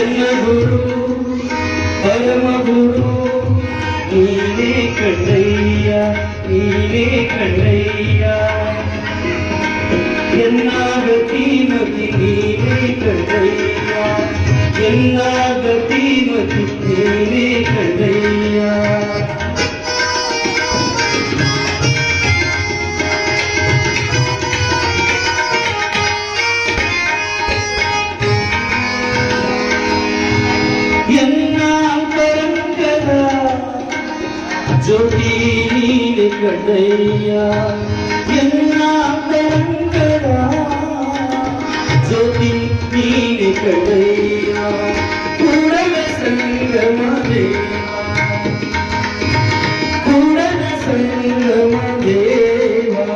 என்ன குரு? பரமகுரு நீலே கண்ணையா நீலே கண்ணையா. என்னாக தீமதி நீலே கண்ணையா. என்னாக தீமதி நீலே கண்ணையா. ஜோதி நீனே கண்ணையா? என்னால் பரங்கதா ஜோதி நீனே கண்ணையா? கூடல சங்கமதேவா? கூடல சங்கமதேவா?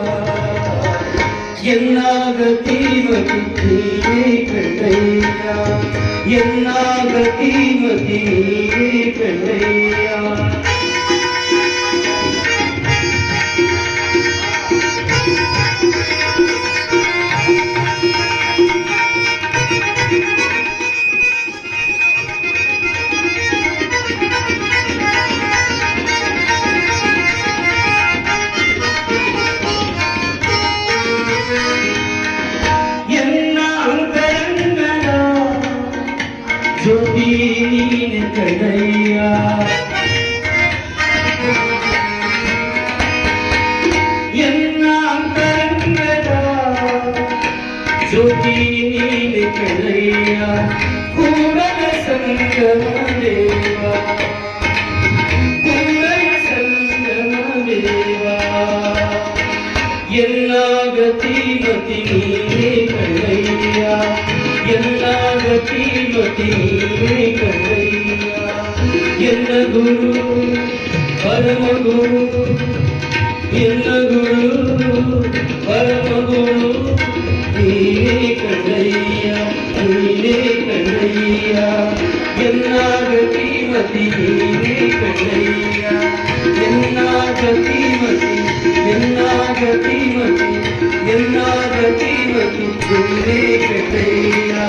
என்னாக தீமதி நீனே கண்ணையா ಶ್ರುತಿ ನೀನ ಕಡೆಯ ಶ್ರುತಿ ನೀನ ಕಡೆಯ ಕೂಡಲ ಸಂಗಮದೇವ ಕೂಡಲ ಸಂಗಮದೇವ ಎಲ್ಲ ಗತಿ ಗತಿ ನೀನೇ ಕಡೆಯ ಎಲ್ಲ என்னாக தீமதி நீரே கண்ணையா என்ன குரு பரமகுரு என்ன குரு பரமகுரு நீரே கண்ணையா நீரே கண்ணையா என்னாக தீமதி நீரே கண்ணையா என்னாக தீமதி என்னாக தீமதி என்னாக தீமதி நீரே கண்ணையா